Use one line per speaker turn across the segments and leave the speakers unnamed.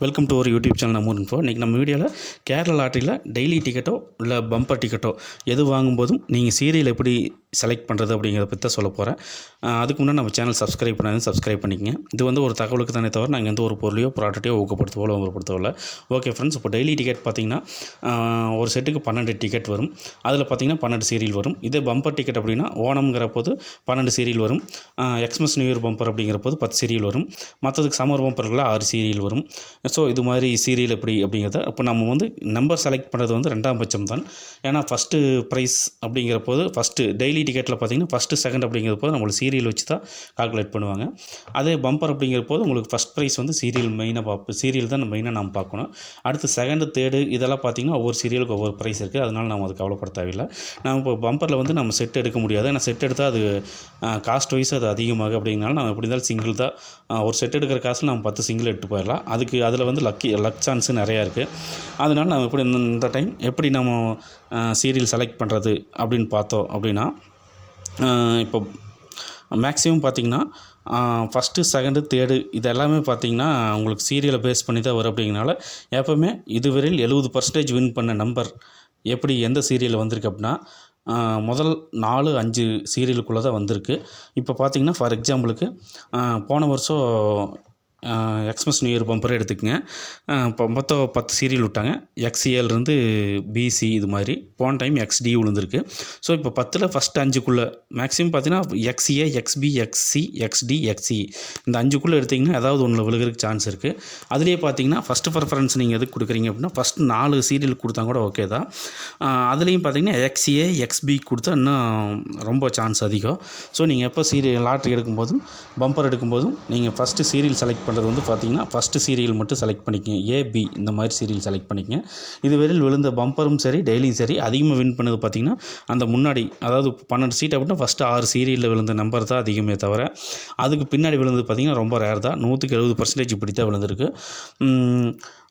Welcome to ஒரு YouTube channel நம்ம info இன்றைக்கி நம்ம வீடியோவில் கேரளா லாட்டரியில் டெய்லி டிக்கெட்டோ இல்லை பம்பர் டிக்கெட்டோ எது வாங்கும்போதும் நீங்கள் சீரியல் எப்படி செலக்ட் பண்ணுறது அப்படிங்கிறத பற்றி தான் சொல்ல போகிறேன் அதுக்கு முன்னாடி நம்ம சேனல் சப்ஸ்கிரைப் பண்ணாது சப்ஸ்கிரைப் பண்ணிக்கங்க. இது வந்து ஒரு தகவலுக்கு தானே தவிர நாங்கள் எந்த ஒரு பொருளையோ ப்ராடக்ட்டையோ ஊக்கப்படுத்தவோ ஊக்கப்படுத்தவில்லை ஓகே ஃப்ரெண்ட்ஸ் இப்போ டெய்லி டிக்கெட் பார்த்தீங்கன்னா ஒரு செட்டுக்கு பன்னெண்டு டிக்கெட் வரும். அதில் பார்த்தீங்கன்னா பன்னெண்டு சீரியல் வரும். இதே பம்பர் டிக்கெட் அப்படின்னா ஓணம்ங்கிற போது பன்னெண்டு சீரியல் வரும். எக்ஸ்மஸ் நியூ இயர் பம்பர் அப்படிங்கிற போது பத்து சீரியல் வரும். மற்றதுக்கு சம்மர் பம்பர்களில் ஆறு சீரியல் வரும். ஸோ இது மாதிரி சீரியல் எப்படி அப்படிங்கிறத இப்போ நம்ம வந்து நம்பர் செலக்ட் பண்ணுறது வந்து ரெண்டாம் பட்சம் தான் ஏன்னா ஃபஸ்ட்டு ப்ரைஸ் அப்படிங்கிற போது ஃபஸ்ட்டு டெய்லி டிக்கெட்டில் பார்த்தீங்கன்னா ஃபஸ்ட்டு செகண்ட் அப்படிங்கிற போது நம்மளுக்கு சீரியல் வச்சு தான் கால்குலேட் பண்ணுவாங்க. அதே பம்பர் அப்படிங்கிற போது உங்களுக்கு ஃபஸ்ட் ப்ரைஸ் வந்து சீரியல் மெயினாக பார்ப்போம் சீரியல் தான் மெயினாக நம்ம பார்க்கணும். அடுத்து செகண்டு தேர்டு இதெல்லாம் பார்த்தீங்கன்னா ஒவ்வொரு சீரியலுக்கு ஒவ்வொரு ப்ரைஸ் இருக்குது அதனால் நம்ம அது கவலைப்பட தேவையில்லை. நம்ம இப்போ பம்பரில் வந்து நம்ம செட் எடுக்க முடியாது. ஏன்னா செட் எடுத்தால் அது காஸ்ட் வைஸ் அது அதிகமாக அப்படிங்கனால நம்ம எப்படி இருந்தாலும் சிங்கிள் தான் ஒரு செட் எடுக்கிற காசில் நம்ம பத்து சிங்கிள் எடுத்து போயிடலாம். அதுக்கு அதில் வந்து லக்கி லக் சான்ஸு நிறையா இருக்குது அதனால நம்ம எப்படி இந்த- இந்த டைம் எப்படி நம்ம சீரியல் செலக்ட் பண்ணுறது அப்படின்னு பார்த்தோம் அப்படின்னா இப்போ மேக்ஸிமம் பார்த்திங்கன்னா ஃபஸ்ட்டு செகண்டு தேர்டு இது எல்லாமே பார்த்திங்கன்னா உங்களுக்கு சீரியலை பேஸ் பண்ணி தான் வரும் அப்படிங்கிறனால எப்போவுமே இதுவரையில் எழுபது பர்சன்டேஜ் வின் பண்ண நம்பர் எப்படி எந்த சீரியல் வந்திருக்கு அப்படின்னா முதல் நாலு அஞ்சு சீரியலுக்குள்ளே தான் வந்திருக்கு. இப்போ பார்த்திங்கன்னா ஃபார் எக்ஸாம்பிளுக்கு போன வருஷம் எக்ஸ்மஸ் நியூ இயர் பம்பரே எடுத்துக்கங்க. இப்போ மொத்தம் பத்து சீரியல் விட்டாங்க. XCL பிசி இது மாதிரி. போன டைம் எக்ஸ்டி விழுந்திருக்கு. ஸோ இப்போ பத்தில் ஃபஸ்ட்டு அஞ்சுக்குள்ளே மேக்ஸிமம் பார்த்தீங்கன்னா XA XB XC XD XC இந்த அஞ்சுக்குள்ளே எடுத்திங்கன்னா ஏதாவது ஒன்றில் விழுகிறதுக்கு சான்ஸ் இருக்குது அதுலேயே பார்த்தீங்கன்னா ஃபஸ்ட்டு ப்ரிஃபரன்ஸ் நீங்கள் எதுக்கு கொடுக்குறீங்க அப்படின்னா ஃபஸ்ட்டு நாலு சீரியல் கொடுத்தா கூட ஓகே தான். அதுலேயும் பார்த்தீங்கன்னா எக்ஸ்ஏ எக்ஸ்பி கொடுத்தா இன்னும் ரொம்ப சான்ஸ் அதிகம். ஸோ நீங்கள் எப்போ சீரியல் லாட்ரி எடுக்கும்போதும் பம்பர் எடுக்கும்போதும் நீங்கள் ஃபஸ்ட்டு சீரியல் செலக்ட் பண்ண பண்ணுறது வந்து பார்த்திங்கன்னா ஃபஸ்ட்டு சீரியல் மட்டும் செலக்ட் பண்ணிக்கங்க. ஏபி இந்த மாதிரி சீரியல் செலக்ட் பண்ணிக்கங்க. இதுவரையில் விழுந்த பம்பரும் சரி டெய்லியும் சரி அதிகமாக வின் பண்ணது பார்த்தீங்கன்னா அந்த முன்னாடி அதாவது பன்னெண்டு சீட் அப்படின்னா ஃபஸ்ட்டு ஆறு சீரியலில் விழுந்த நம்பர் தான் அதிகமே தவிர அதுக்கு பின்னாடி விழுந்தது பார்த்திங்கன்னா ரொம்ப ரேர் தான். நூற்றுக்கு எழுபது பர்சன்டேஜ் இப்படி தான் விழுந்திருக்கு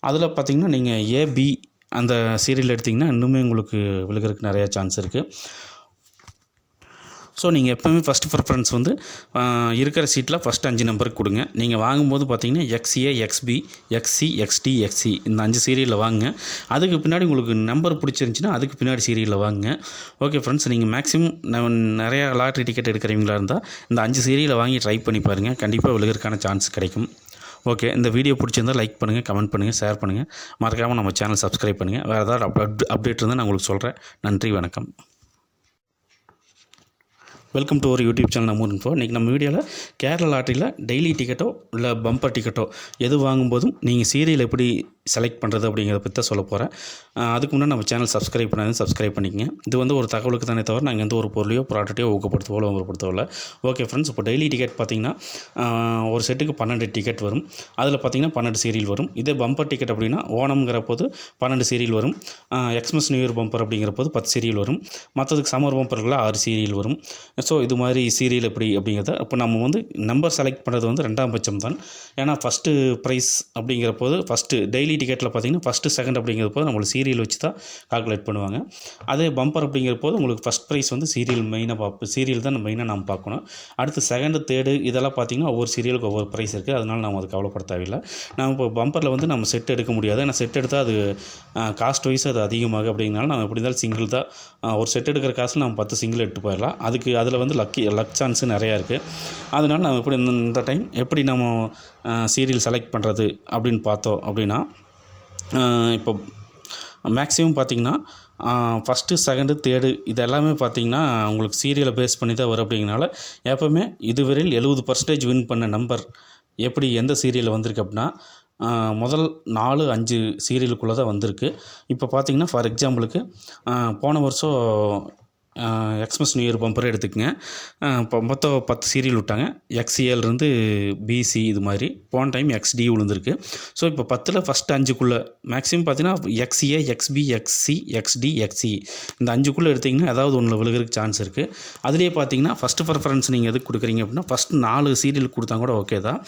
அதில் பார்த்தீங்கன்னா நீங்கள் ஏபி அந்த சீரியல் எடுத்திங்கன்னா இன்னுமே உங்களுக்கு விழுகிறதுக்கு நிறையா சான்ஸ் இருக்குது ஸோ நீங்கள் எப்போவுமே ஃபஸ்ட்டு ப்ரிஃபரன்ஸ் வந்து இருக்கிற சீட்டில் ஃபஸ்ட் அஞ்சு நம்பருக்கு கொடுங்க. நீங்கள் வாங்கும்போது பார்த்தீங்கன்னா XA XB XC XD XC இந்த அஞ்சு சீரியலில் வாங்குங்க. அதுக்கு பின்னாடி உங்களுக்கு நம்பர் பிடிச்சிருந்துச்சின்னா அதுக்கு பின்னாடி சீரியலில் வாங்க ஓகே ஃப்ரெண்ட்ஸ் நீங்கள் மேக்ஸிமம் நிறையா லாட்ரி டிக்கெட் எடுக்கிறவங்களா இருந்தால் இந்த அஞ்சு சீரியலை வாங்கி ட்ரை பண்ணி பாருங்கள் கண்டிப்பாக விழுகிறதுக்கான சான்ஸ் கிடைக்கும். ஓகே இந்த வீடியோ பிடிச்சிருந்தால் லைக் பண்ணுங்கள் கமெண்ட் பண்ணுங்கள் ஷேர் பண்ணுங்கள் மறக்காமல் நம்ம சேனல் சப்ஸ்கிரைப் பண்ணுங்கள் வேறு ஏதாவது அப்டேட் இருந்தால் நான் உங்களுக்கு சொல்கிறேன் நன்றி வணக்கம். வெல்கம் டு ஒரு யூடியூப் சேனல் நம்ம இன்ஃபோ இன்றைக்கி நம்ம வீடியோவில் கேரளா லாட்டரியில் டெய்லி டிக்கெட்டோ இல்லை பம்பர் டிக்கெட்டோ எது வாங்கும்போதும் நீங்கள் சீரியல் எப்படி செலக்ட் பண்ணுறது அப்படிங்கிறத பற்றி தான் சொல்ல போகிறேன் அதுக்கு முன்னாடி நம்ம சேனல் சப்ஸ்கிரைப் பண்ணாது சப்ஸ்கிரைப் பண்ணிக்கங்க. இது வந்து ஒரு தகவலுக்கு தானே தவிர நாங்கள் எந்த ஒரு பொருளையோ ப்ராடக்ட்டையோ ஊக்கப்படுத்தவோ ஊக்கப்படுத்தவில்லை. ஓகே ஃப்ரெண்ட்ஸ் இப்போ டெய்லி டிக்கெட் பார்த்தீங்கன்னா ஒரு செட்டுக்கு பன்னெண்டு டிக்கெட் வரும். அதில் பார்த்தீங்கன்னா பன்னெண்டு சீரியல் வரும். இதே பம்பர் டிக்கெட் அப்படின்னா ஓணம்ங்கிற போது பன்னெண்டு சீரியல் வரும். எக்ஸ்மஸ் நியூ இயர் பம்பர் அப்படிங்கிற போது பத்து சீரியல் வரும். மற்றதுக்கு சம்மர் பம்பர்களில் ஆறு சீரியல் வரும். ஸோ இது மாதிரி சீரியல் எப்படி அப்படிங்கிறத இப்போ நம்ம வந்து நம்பர் செலக்ட் பண்ணுறது வந்து ரெண்டாம் பட்சம் தான். ஏன்னா ஃபஸ்ட்டு ப்ரைஸ் அப்படிங்கிற போது ஃபஸ்ட்டு டெய்லி டிக்கெட்டில் பார்த்தீங்கன்னா ஃபஸ்ட்டு செகண்ட் அப்படிங்கிற போது நம்மளுக்கு சீரியல் வச்சு தான் கால்குலேட் பண்ணுவாங்க. அதே பம்பர் அப்படிங்கிற போது உங்களுக்கு ஃபஸ்ட் ப்ரைஸ் வந்து சீரியல் மெயினாக பார்ப்போம் சீரியல் தான் மெயினாக நம்ம பார்க்கணும் அடுத்து செகண்டு தேர்டு இதெல்லாம் பார்த்தீங்கன்னா ஒவ்வொரு சீரியலுக்கு ஒவ்வொரு ப்ரைஸ் இருக்குது அதனால் நம்ம அது கவலைப்பட தேவையில்லை. நம்ம இப்போ பம்பரில் வந்து நம்ம செட் எடுக்க முடியாது. ஏன்னா செட் எடுத்தால் அது காஸ்ட் வைஸ் அது அதிகமாக அப்படிங்கிறனால நம்ம எப்படி இருந்தாலும் சிங்கிள் தான். ஒரு செட் எடுக்கிற காசில் நம்ம பத்து சிங்கிள் எடுத்து போயிடலாம். அதுக்கு அதில் வந்து லக்கி லக் சான்ஸு நிறையா இருக்குது அதனால நம்ம எப்படி இந்த- டைம் எப்படி நம்ம சீரியல் செலக்ட் பண்ணுறது அப்படின்னு பார்த்தோம் அப்படின்னா இப்போ மேக்ஸிமம் பார்த்தீங்கன்னா ஃபஸ்ட்டு செகண்டு தேர்டு இது எல்லாமே பார்த்தீங்கன்னா உங்களுக்கு சீரியலை பேஸ் பண்ணி தான் வரும் அப்படிங்கிறனால எப்போவுமே இதுவரையில் எழுபது பர்சன்டேஜ் வின் பண்ண நம்பர் எப்படி எந்த சீரியலில் வந்திருக்கு அப்படின்னா முதல் நாலு அஞ்சு சீரியலுக்குள்ளே தான் வந்திருக்கு. இப்போ பார்த்திங்கன்னா ஃபார் எக்ஸாம்பிளுக்கு போன வருஷம் எக்ஸ்மஸ் நியூ இயர் பம்பரே எடுத்துக்கங்க. இப்போ மொத்தம் பத்து சீரியல் விட்டாங்க. XCL பிசி இது மாதிரி. போன டைம் எக்ஸ்டி விழுந்திருக்கு. ஸோ இப்போ பத்தில் ஃபஸ்ட்டு அஞ்சுக்குள்ளே மேக்ஸிமம் பார்த்தீங்கன்னா XA XB XC XD XE இந்த அஞ்சுக்குள்ளே எடுத்திங்கன்னா ஏதாவது ஒன்றில் விழுகிறதுக்கு சான்ஸ் இருக்குது அதுலேயே பார்த்தீங்கன்னா ஃபஸ்ட்டு ப்ரிஃபரன்ஸ் நீங்கள் எதுக்கு கொடுக்குறீங்க அப்படின்னா ஃபஸ்ட்டு நாலு சீரியல் கொடுத்தா கூட ஓகே தான்.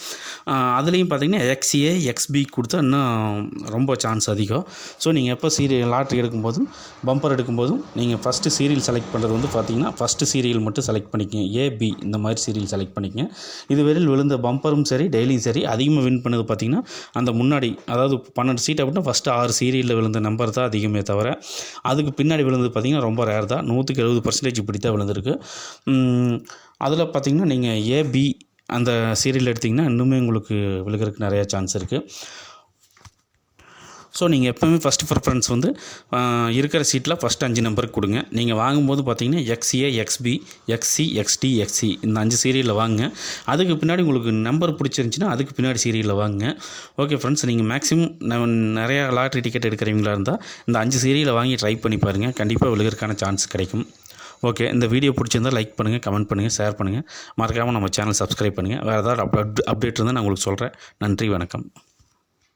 அதுலேயும் பார்த்தீங்கன்னா எக்ஸ்ஏ எக்ஸ்பி கொடுத்தா இன்னும் ரொம்ப சான்ஸ் அதிகம். ஸோ நீங்கள் எப்போ சீரியல் லாட்ரி எடுக்கும்போதும் பம்பர் எடுக்கும்போதும் நீங்கள் ஃபஸ்ட்டு சீரியல் செலக்ட் பண்ணுறது வந்து பார்த்தீங்கன்னா ஃபஸ்ட்டு சீரியல் மட்டும் செலக்ட் பண்ணிக்கங்க. ஏபி இந்த மாதிரி சீரியல் செலக்ட் பண்ணிக்கங்க. இதுவரையில் விழுந்த பம்பரும் சரி டெய்லியும் சரி அதிகமாக வின் பண்ணது பார்த்திங்கன்னா அந்த முன்னாடி அதாவது பன்னெண்டு சீட் அப்படின்னா ஃபஸ்ட்டு ஆறு சீரியலில் விழுந்த நம்பர் தான் அதிகமே தவிர அதுக்கு பின்னாடி விழுந்தது பார்த்தீங்கன்னா ரொம்ப ரேர் தான். நூற்றுக்கு எழுபது பர்சன்டேஜ் இப்படி தான் விழுந்திருக்கு அதில் பார்த்தீங்கன்னா நீங்கள் ஏபி அந்த சீரியல் எடுத்திங்கன்னா இன்னுமே உங்களுக்கு விழுகிறதுக்கு நிறையா சான்ஸ் இருக்குது ஸோ நீங்கள் எப்போவுமே ஃபஸ்ட் ப்ரிஃபரன்ஸ் வந்து இருக்கிற சீட்டில் ஃபஸ்ட் அஞ்சு நம்பருக்கு கொடுங்க. நீங்கள் வாங்கும்போது பார்த்தீங்கன்னா XA XB XC XD XC இந்த அஞ்சு சீரியலில் வாங்குங்க. அதுக்கு பின்னாடி உங்களுக்கு நம்பர் பிடிச்சிருந்துச்சின்னா அதுக்கு பின்னாடி சீரியலில் வாங்க ஓகே ஃப்ரெண்ட்ஸ் நீங்கள் மேக்ஸிமம் நிறையா லாட்ரி டிக்கெட் எடுக்கிறவங்களா இருந்தால் இந்த அஞ்சு சீரியலை வாங்கி ட்ரை பண்ணி பாருங்கள் கண்டிப்பாக விழுகிறதுக்கான சான்ஸ் கிடைக்கும். ஓகே இந்த வீடியோ பிடிச்சிருந்தால் லைக் பண்ணுங்கள் கமெண்ட் பண்ணுங்கள் ஷேர் பண்ணுங்கள் மறக்காமல் நம்ம சேனல் சப்ஸ்கிரைப் பண்ணுங்கள் வேறு ஏதாவது அப்டேட் இருந்தால் நான் உங்களுக்கு சொல்கிறேன் நன்றி வணக்கம்.